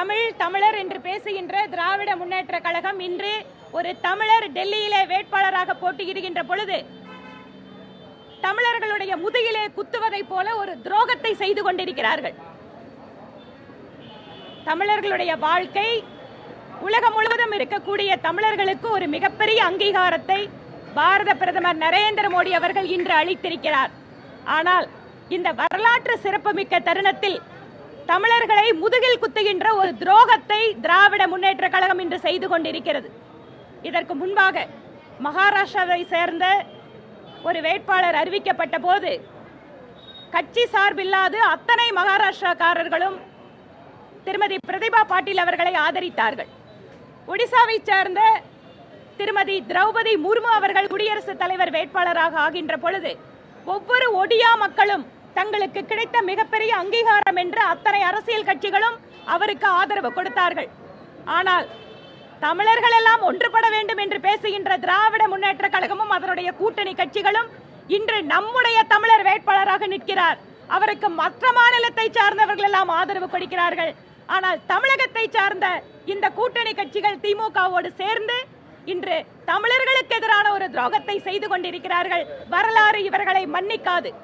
தமிழ் தமிழர் என்று பேசுகின்ற திராவிட முன்னேற்ற கழகம் இன்று ஒரு தமிழர் டெல்லியிலே வேட்பாளராக போட்டியிடுகின்ற பொழுது தமிழர்களுடைய முதுகிலே குத்துவதைப் போல ஒரு துரோகத்தை செய்து கொண்டிருக்கிறார்கள். தமிழர்களுடைய வாழ்க்கை உலகம் முழுவதும் இருக்கக்கூடிய தமிழர்களுக்கு ஒரு மிகப்பெரிய அங்கீகாரத்தை பாரத பிரதமர் நரேந்திர மோடி அவர்கள் இன்று அளித்திருக்கிறார். ஆனால் இந்த வரலாற்று சிறப்புமிக்க தருணத்தில் தமிழர்களை முதுகில் குத்துகின்ற ஒரு துரோகத்தை திராவிட முன்னேற்ற கழகம் இன்று செய்து கொண்டிருக்கிறது. இதற்கு முன்பாக மகாராஷ்டிராவை சேர்ந்த ஒரு வேட்பாளர் அறிவிக்கப்பட்ட போது கட்சி சார்பில்லாது அத்தனை மகாராஷ்டிராக்காரர்களும் திருமதி பிரதிபா பாட்டீல் அவர்களை ஆதரித்தார்கள். ஒடிசாவை சேர்ந்த திருமதி திரௌபதி முர்மு அவர்கள் குடியரசுத் தலைவர் வேட்பாளராக ஆகின்ற பொழுது ஒவ்வொரு ஒடியா மக்களும் தங்களுக்கு கிடைத்த மிகப்பெரிய அங்கீகாரம் என்று அத்தனை அரசியல் கட்சிகளும் அவருக்கு ஆதரவு கொடுத்தார்கள். ஆனால் தமிழர்கள் எல்லாம் ஒன்றுபட வேண்டும் என்று பேசுகின்ற திராவிட முன்னேற்ற கழகமும் அதனுடைய கூட்டணி கட்சிகளும் இன்று நம்முடைய தமிழர் வேட்பாளராக நிற்கிறார். அவருக்கு மற்ற மாநிலத்தை சார்ந்தவர்கள் எல்லாம் ஆதரவு கொடுக்கிறார்கள். ஆனால் தமிழகத்தை சார்ந்த இந்த கூட்டணி கட்சிகள் திமுகவோடு சேர்ந்து இன்று தமிழர்களுக்கு எதிரான ஒரு துரோகத்தை செய்து கொண்டிருக்கிறார்கள். வரலாறு இவர்களை மன்னிக்காது.